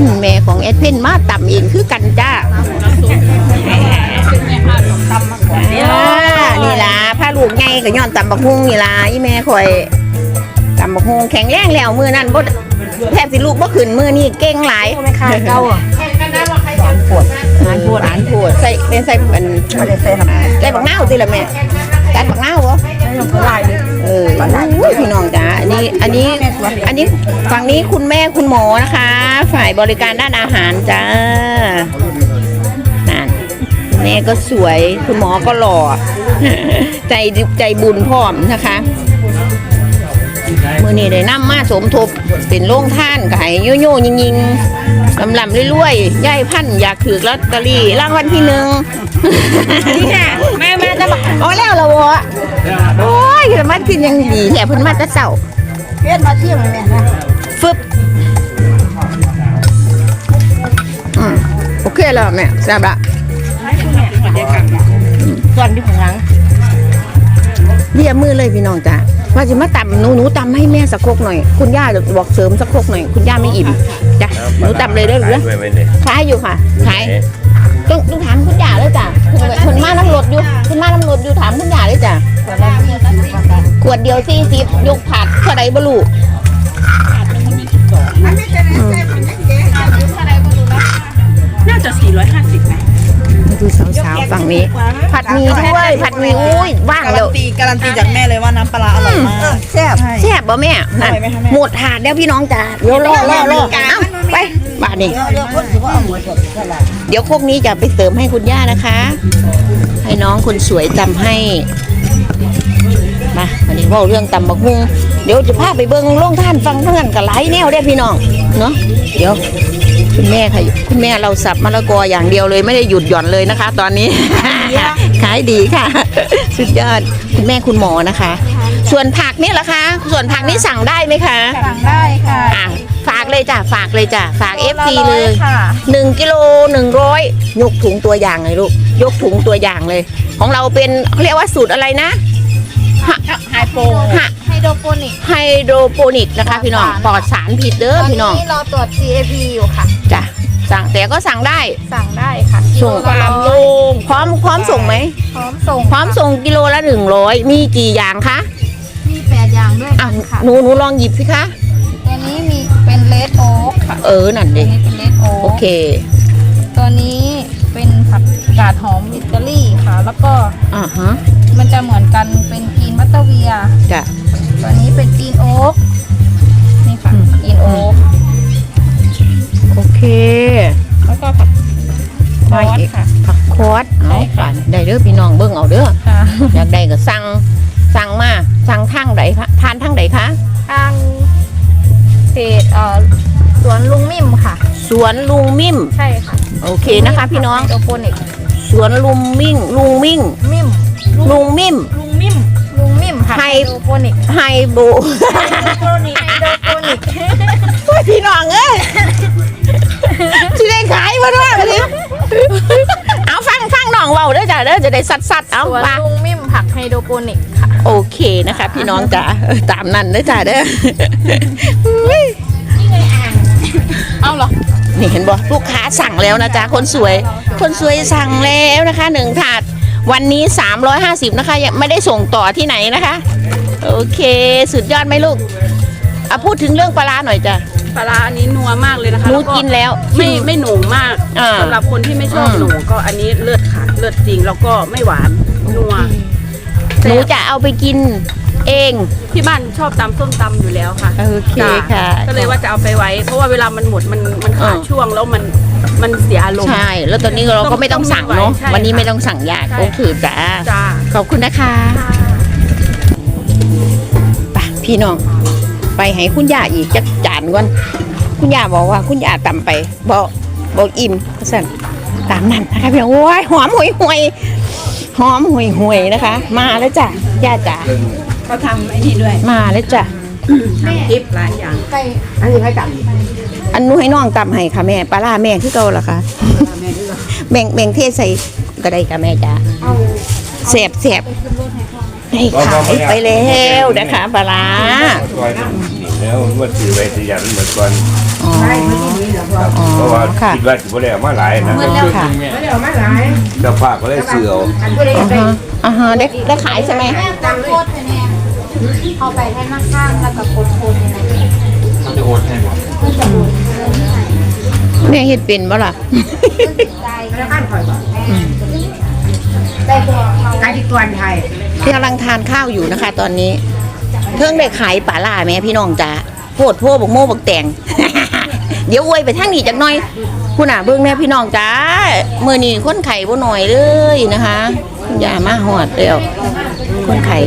นธุ์แม่ของแอดเพนมาต่ำเองคือกันจ้าอ่านี่ล่ะผ้าลูกไงก็ย้อนต่ำบักฮุงนี่ล่ะอีแม่คอยต่ำบักฮุงแข็งแรงแล้วมือนั่นบ่แทบสิลูกบ่ขึ้นมือนี่เก่งหลายไม่คายเก้าอะหวานปวดหวานปวดหวานปวดใส่เป็นใส่เป็นไม่ได้ใส่น้ำใส่บักนาวสิล่ะแม่ตัดบักนาวบ่ไม่ต้องละลาย เลยเอออุ้ยพี่น้องจ๋าอันนี้อันนี้อันนี้ฝั่งนี้คุณแม่คุณหมอนะคะ ฝ่ายบริการด้านอาหารจ้านั่นคุณแม่ก็สวยคุณหมอก็หล่อ ใจใจบุญพร้อมนะคะมือนี้ได้นำมาสมทบเป็นโรงท่านก็ให้โยโย่ยิงยิงลำลำๆรวยๆย่ายพันธุ์อยากถือลอตเตอรี่รางวัลที่หนึ่งนี่ค่ะแม่แม่จะบอกโอ้แล้วเหรอ วะโอ้ยมันกินยังดีแถมเพิ่นมาแตะเสาเพี้ยนมาเที่ยงเลยแม่นะฟึบอืมโอเคแล้วแม่ทราบละส่วนที่ข้างหลังเรียบมือเลยพี่น้องจ้ะว่าจะมาตำหนูหนูตำให้แม่สักครกหน่อย คุณย่าบอกเสริมสักครกหน่อย คุณย่าไม่อิ่มจ้ะหนูตำเลยได้หรือขายด้วยไหมเนี่ยขายอยู่ค่ะขาย ผัดหมีด้วยผัดหมีอุ้ยว่างการัเดี๋ยนว ตีการันตีจากแม่เลยว่าน้ำปลาร้าอร่อยมากแซ่บ แซ่บบ่แม่นั่นอร่อยไหมคะแม่ หมดถาดแล้วพี่น้องจ้าเดี๋ยวรอรอรอเอ้าไปบาทนี่เดี๋ยวเดี๋ยวคนถือว่าเอาหมดเลยเท่าไหร่เดี๋ยวพวกนี้จะไปเติมให้คุณย่านะคะ ให้น้องคนสวยตำให้ มาวันนี้เว่าเรื่องตำบักฮุงเดี๋ยวจะพาไปเบิ้งโรงท่านฟังเพื่อนกับไลแนวได้อพี่น้อง เนาะเดี๋ยว คุณแม่ค่ะคุณแม่เราสับมะละกออย่างเดียวเลยไม่ได้หยุดหย่อนเลยนะคะ ตอนนี้ ขายดีค่ะ สุดยอดคุณแม่คุณหมอนะคะ ส่วนผักนี่ล่ะคะ ส่วนผักนี่สั่งได้ไหมคะสั่งได้ค่ะอะฝากเลยจ้ะฝากเลยจ้ะฝากเอฟซีโเลยค่ะหนึ่งกิโลหนึ่งร้อยยกถุงตัวอย่างเลยลูกยกถุงตัวอย่างเลย ของเราเป็นเขาเรียกว่าสูตรอะไรนะไฮโปฮะไฮ โดรโปนิกไฮโดรโปนิกนะคะ พี่น้องปลอดสารผิดเด้อตอนพี่น้องนี้เราตรวจ CAP อยู่ค่ะ จ้ะสั่งแต่ก็สั่งได้ สั่งได้ค่ะส่งกิโลละร้อยพร้อมพร้อมส่งไหม พร้อมส่งพร้อมส่งกิโลละหนึ่งร้อยมีกี่อย่างคะมีแปดอย่างด้วยอะกันค่ะหนูหนูลองหยิบสิคะ ตัวนี้มีเป็นเลดโอ๊กค่ะเออนั่นตัวดินี้เป็นเลดโอ๊กโอเค ตัวนี้เป็นผักกาดหอมอิตาลีค่ะ แล้วก็อ่าฮะมันจะเหมือนกันเป็นกรีนมัตเตอร์เวีย จ้ะ ด้เด้อพี่น้องเบิ่งเอาเด้อค่ะ อยากได้ก็สั่งสั่งมาสั่งทางใดคะทานทางใดคะทางเพจเอ่อสวนลุงมิมค่ะ สวนลุงมิ่ม ใช่ค่ะโอเคนะคะพี่น้อง ไฮโดรโปนิกสวนลุงมิ่ง ลุงมิ่ง มิมลุงมิ่ม ลุงมิ่มลุงมิมค่ะไฮไฮ โดรโปนิกไฮโบโครนิกไฮโดรโปนิกพี่น้องเอ้ยสิได้ขายมาด้วยวันนี้ ด้อจ้ะเด้อจะได้สัดสัดๆเอาสวนว่าลุงมิมผักไฮโดรโปนิกค่ะ โอเคนะคะ พี่น้องจ๋าเออตามนั้นเด้อจ้ะเด้อเอาเหรอ นี่เห็นบ่ลูกค้าสั่งแล้วนะจ๊ะคนสวย คนสวยสั่งแล้วนะคะหนึ่งถาดวันนี้ 350 นะคะยังไม่ได้ส่งต่อที่ไหนนะคะ โอเค สุดยอดไหมลูกอะพูดถึงเรื่องปลาร้าหน่อยจ้ะ ปลาร้าอันนี้นัวมากเลยนะคะหนูแล้วกินแล้วไม่ไม่หนูมากอ่า สำหรับคนที่ไม่ชอบอืมหนูก็อันนี้เลือดค่ะเลือดจริงแล้วก็ไม่หวานนัวหนูจะเอาไปกินเอง ที่บ้านชอบตำส้มตำอยู่แล้วค่ะโอเคจ้ค่ะ ก็เลยว่าจะเอาไปไว้ เพราะว่าเวลามันหมดมันมันขาดอ่า ช่วงแล้วมันมันเสียอารมณ์ ใช่ แล้วตอนนี้เราก็ไม่ต้องสั่งเนาะ ใช่ค่ะวันนี้ไม่ต้องสั่งยาก ใช่ โอเคจ้า จ้า ขอบคุณนะคะ ไปพี่น้อง ไปให้คุณย่าอีกจักจานก่อนคุณย่าบอกว่าคุณย่าต่ำไปบอกบอกอิ่มสั่นตามนั้นนะคะพี่น้องโอ้ยหอมห่วยห่วยหอมห่วยห่วยนะคะ มาแล้วจ้ะย่าจ๋าเขาทำไอ้นี่ด้วยมาแล้วจ้ะทำคลิปหลายอย่างไก่อันนี้ให้ต่ำอันนู้นให้น้องต่ำให้ค่ะแม่ปลาล่าแม่คือเก่าเหรอคะแบ่งแบ่งเทใส่ก็ได้ค่ะแม่จ๋าเอาเสียบเสียบ ได้ขายไปแล้วนะคะปลาร้าซอยมันนี่แล้วว่าถือไว้ที่ยันเหมือนก่อนอ๋ออ๋อว่าค่ะคิดว่าสิบ่ได้เอามาหลายนะค่ะเจ้าภาพก็เลยซื้อเอาอ่าฮะอ่าฮะได้ได้ขายใช่ไหมจังโคตรแน่เอาไปให้ข้างๆแล้วก็โคตรโคตรเนี่ยนะเขาจะโอนให้หมดแม่เฮ็ดเป็นบ่ล่ะได้ข้างคอยบอกได้ตัวเขายที่กวนไทยกำลังทานข้าวอยู่นะคะ ตอนนี้ เพิ่งได้ขายป่าล่าแม่พี่น้องจ้าโพดโพบกโม่บกแตงเดี๋ยวอวยไปทางนี้จักหน่อยคุณน่ะเบิ่งแม่พี่น้องจ้าเมื้อนี้คนไข่บ่น้อยเลยนะคะอย่ามาฮอดแล้วคนไข่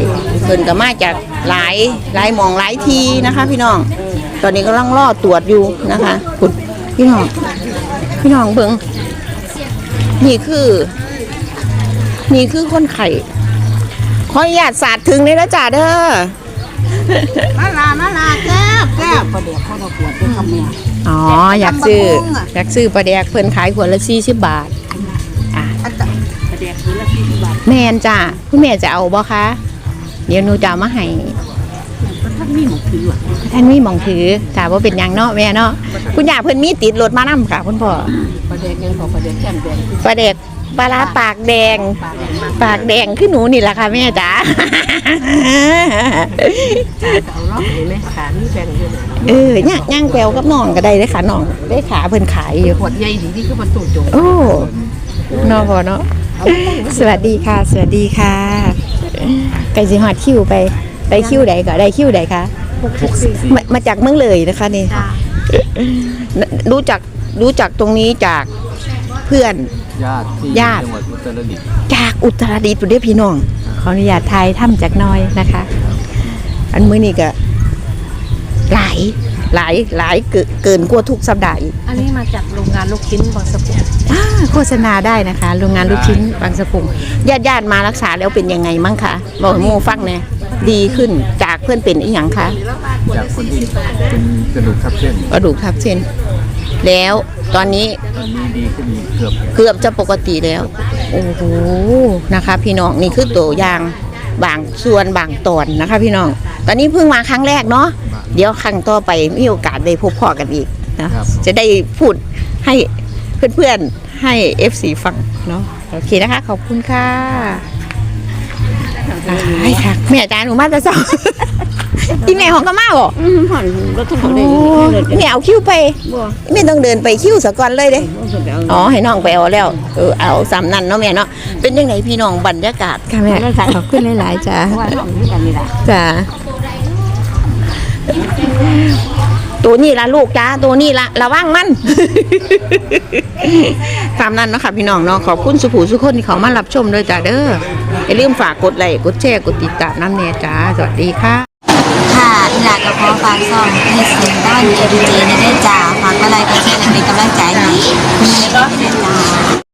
เพิ่นก็มาจากหลายหลายมองหลายทีนะคะ พี่น้อง ตอนนี้กำลังรอตรวจอยู่นะคะคุณพี่น้อง พี่น้องเบิ่งนี่คือ นี่คือคนไข่ขออนุญาตสาดถึงเลยนะจ่าเด้อมาลามาลาแก้วแก้วประเดี๋ยวเขาก็ปวดเป็นคำเมียอ๋ออยากซื้ออยากซื้อปลาแดกเพิ่นขายขวดละ40บาทอะประเดี๋ยวคือละสี่สิบบาทแม่นจ้าคุณแม่จะเอาบ่คะเดี๋ยวหนูจะเอามาให้ท่านมีหมูถือว่ะท่านมีหมองถือถามว่าเป็นหยังเนาะแม่เนาะคุณย่าเพิ่นมีติดรถมานํค่ะคุณพ่อประเดี๋ยวยังของประเดี๋ยวแก้มแดงคือปลาแดก ปลาร้าปากแดงปากแดงมากปากแดงคือหนูนี่แหละค่ะแม่จ๋าเอาเนาะเห็นไหมขานี่แดงด้วยนะเออย่างย่างแปลวกับน้องก็ได้เลยค่ะน้องได้ขาเพิ่นขายอยู่ ขวดใหญ่ดีที่คือประตูโจงโอ้เนอพอเนาะ สวัสดีค่ะ สวัสดีค่ะไก่สิหอดคิวไปได้คิวใดก็ได้คิวใดคะมามาจากเมืองเลยนะคะนี่รู้จักรู้จักตรงนี้จากเพื่อน ญาติที่ญาติ จังหวัดอุตรดิตถ์จากอุตรดิตถ์ปุเด้พี่น้อง ขออนุญาตไทยถ้ำจากหน้อยนะคะ อันมื้อนี้ก็หลายหลายหลายเกินเกินกว่าทุกสัปดาห์อีกอันนี้มาจากโรงงานลูกชิ้นบอสกุลอ่าโฆษณาได้นะคะโรงงานลูกชิ้นบางสะพุงญาติญาติๆมารักษาแล้วเป็นยังไงมั่งคะบอกให้หมูฟังเนี่ยดีขึ้นจากเพื่อนเป็นอีหยังคะจากคนที่เป็นกระดูกทับเส้นกระดูกทับเส้นแล้วตอนนี้ตอนนี้ดีขึ้น เกือบเกือบจะปกติแล้ว โอ้โหนะคะ พี่น้องนี่คือตัวอย่างบางส่วนบางตอนนะคะ พี่น้อง ตอนนี้เพิ่งมาครั้งแรกเนาะเดี๋ยวครั้งต่อไปมีโอกาสได้พบพ่อกันอีกนะจะได้พูดให้เพื่อนๆให้ FC ฟังเนาะโอเคนะคะ ขอบคุณค่ะได้ค่ะแม่อาจารย์หนูมาแต่สอ งที่แม่ของก็มาบอกอืมผ่อนรถทุกคนโอ้ได้เลยแม่เอาคิ้วไปบ่ไม่ต้องเดินไปคิ้วสะก่อนเลยเด้เดี๋ยวอ๋อให้น้องไปเอาแล้วเออเอาสามนั่นเนาะแม่เนาะเป็นยังไงพี่น้องบรรยากาศค่ะแม่ขอบคุณหลายๆจ้าว่าห้องนี้กันนี่แหละจ้าตัวนี้ละลูกจ้าตัวนี้ละระวังมันตามนั้นเนาะค่ะพี่น้องเนาะขอบคุณสุภูสุคนที่เขามารับชมด้วยจ้าเด้ออย่าลืมฝากกดไลค์กดแชร์กดติดตามน้ำเนียจ้าสวัสดีค่ะค่ะอีหลากกระเพาะปลาซ่องให้เสียงด้านเอวีเจในได้จ่าฝากอะไรก็แชร์และเป็นกำลังใจให้มีก็ได้จ่า